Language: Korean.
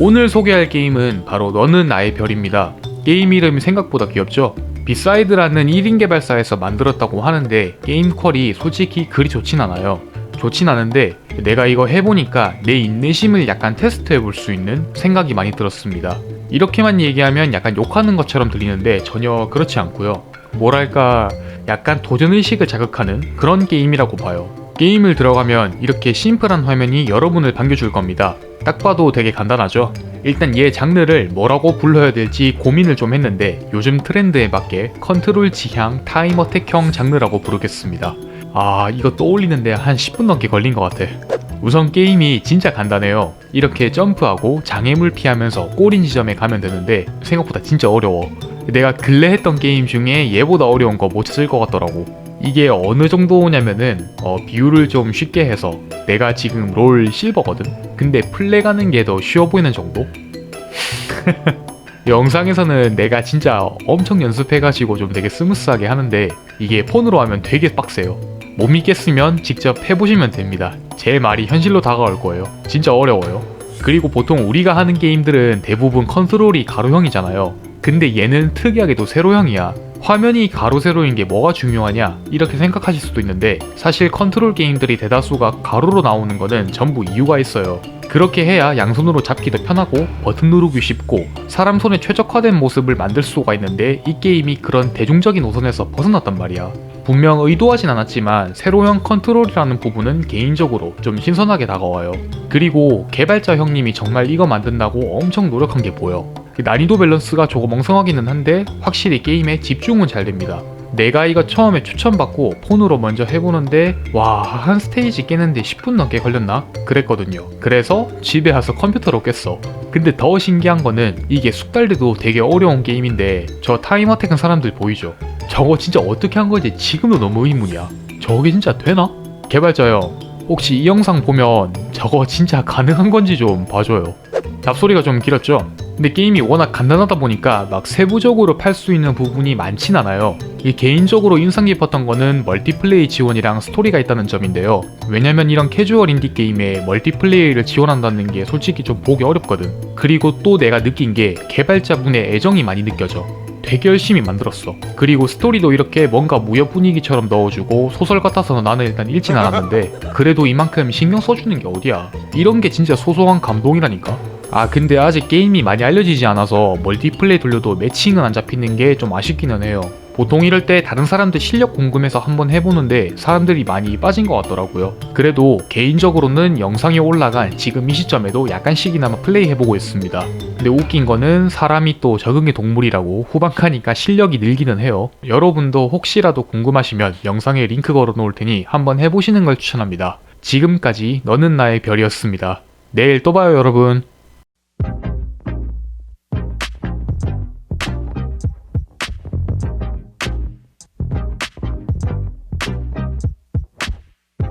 오늘 소개할 게임은 바로 너는 나의 별입니다. 게임 이름이 생각보다 귀엽죠? 비사이드라는 1인 개발사에서 만들었다고 하는데 게임 퀄이 솔직히 그리 좋진 않아요. 좋진 않은데 내가 이거 해보니까 내 인내심을 약간 테스트해 볼 수 있는 생각이 많이 들었습니다. 이렇게만 얘기하면 약간 욕하는 것처럼 들리는데 전혀 그렇지 않고요. 뭐랄까 약간 도전의식을 자극하는 그런 게임이라고 봐요. 게임을 들어가면 이렇게 심플한 화면이 여러분을 반겨줄 겁니다. 딱 봐도 되게 간단하죠? 일단 얘 장르를 뭐라고 불러야 될지 고민을 좀 했는데 요즘 트렌드에 맞게 컨트롤 지향 타임 어택형 장르라고 부르겠습니다. 아 이거 떠올리는데 한 10분 넘게 걸린 것 같아. 우선 게임이 진짜 간단해요. 이렇게 점프하고 장애물 피하면서 꼬린 지점에 가면 되는데 생각보다 진짜 어려워. 내가 근래 했던 게임 중에 얘보다 어려운 거 못 찾을 것 같더라고. 이게 어느 정도냐면은 어, 비율을 좀 쉽게 해서 내가 지금 롤 실버거든. 근데 플레 가는 게 더 쉬워 보이는 정도? 영상에서는 내가 진짜 엄청 연습해가지고 좀 되게 스무스하게 하는데 이게 폰으로 하면 되게 빡세요. 못 믿겠으면 직접 해보시면 됩니다. 제 말이 현실로 다가올 거예요. 진짜 어려워요. 그리고 보통 우리가 하는 게임들은 대부분 컨트롤이 가로형이잖아요. 근데 얘는 특이하게도 세로형이야. 화면이 가로 세로인 게 뭐가 중요하냐 이렇게 생각하실 수도 있는데 사실 컨트롤 게임들이 대다수가 가로로 나오는 거는 전부 이유가 있어요. 그렇게 해야 양손으로 잡기도 편하고 버튼 누르기 쉽고 사람 손에 최적화된 모습을 만들 수가 있는데 이 게임이 그런 대중적인 노선에서 벗어났단 말이야. 분명 의도하진 않았지만 세로형 컨트롤이라는 부분은 개인적으로 좀 신선하게 다가와요. 그리고 개발자 형님이 정말 이거 만든다고 엄청 노력한 게 보여. 그 난이도 밸런스가 조금 엉성하기는 한데 확실히 게임에 집중은 잘 됩니다. 내가 이거 처음에 추천받고 폰으로 먼저 해보는데 와 한 스테이지 깨는데 10분 넘게 걸렸나? 그랬거든요. 그래서 집에 와서 컴퓨터로 깼어. 근데 더 신기한 거는 이게 숙달돼도 되게 어려운 게임인데 저 타임 어택한 사람들 보이죠? 저거 진짜 어떻게 한 거지 지금도 너무 의문이야. 저게 진짜 되나? 개발자요. 혹시 이 영상 보면 저거 진짜 가능한 건지 좀 봐줘요. 잡소리가 좀 길었죠? 근데 게임이 워낙 간단하다 보니까 막 세부적으로 팔 수 있는 부분이 많진 않아요. 이 개인적으로 인상 깊었던 거는 멀티플레이 지원이랑 스토리가 있다는 점인데요. 왜냐면 이런 캐주얼 인디 게임에 멀티플레이를 지원한다는 게 솔직히 좀 보기 어렵거든. 그리고 또 내가 느낀 게 개발자분의 애정이 많이 느껴져. 되게 열심히 만들었어. 그리고 스토리도 이렇게 뭔가 무협 분위기처럼 넣어주고 소설 같아서 나는 일단 읽진 않았는데 그래도 이만큼 신경 써주는 게 어디야. 이런 게 진짜 소소한 감동이라니까. 아 근데 아직 게임이 많이 알려지지 않아서 멀티플레이 돌려도 매칭은 안 잡히는 게 좀 아쉽기는 해요. 보통 이럴 때 다른 사람들 실력 궁금해서 한번 해보는데 사람들이 많이 빠진 것 같더라고요. 그래도 개인적으로는 영상이 올라간 지금 이 시점에도 약간씩이나마 플레이 해보고 있습니다. 근데 웃긴 거는 사람이 또 적응의 동물이라고 후반 가니까 실력이 늘기는 해요. 여러분도 혹시라도 궁금하시면 영상에 링크 걸어 놓을 테니 한번 해보시는 걸 추천합니다. 지금까지 너는 나의 별이었습니다. 내일 또 봐요 여러분.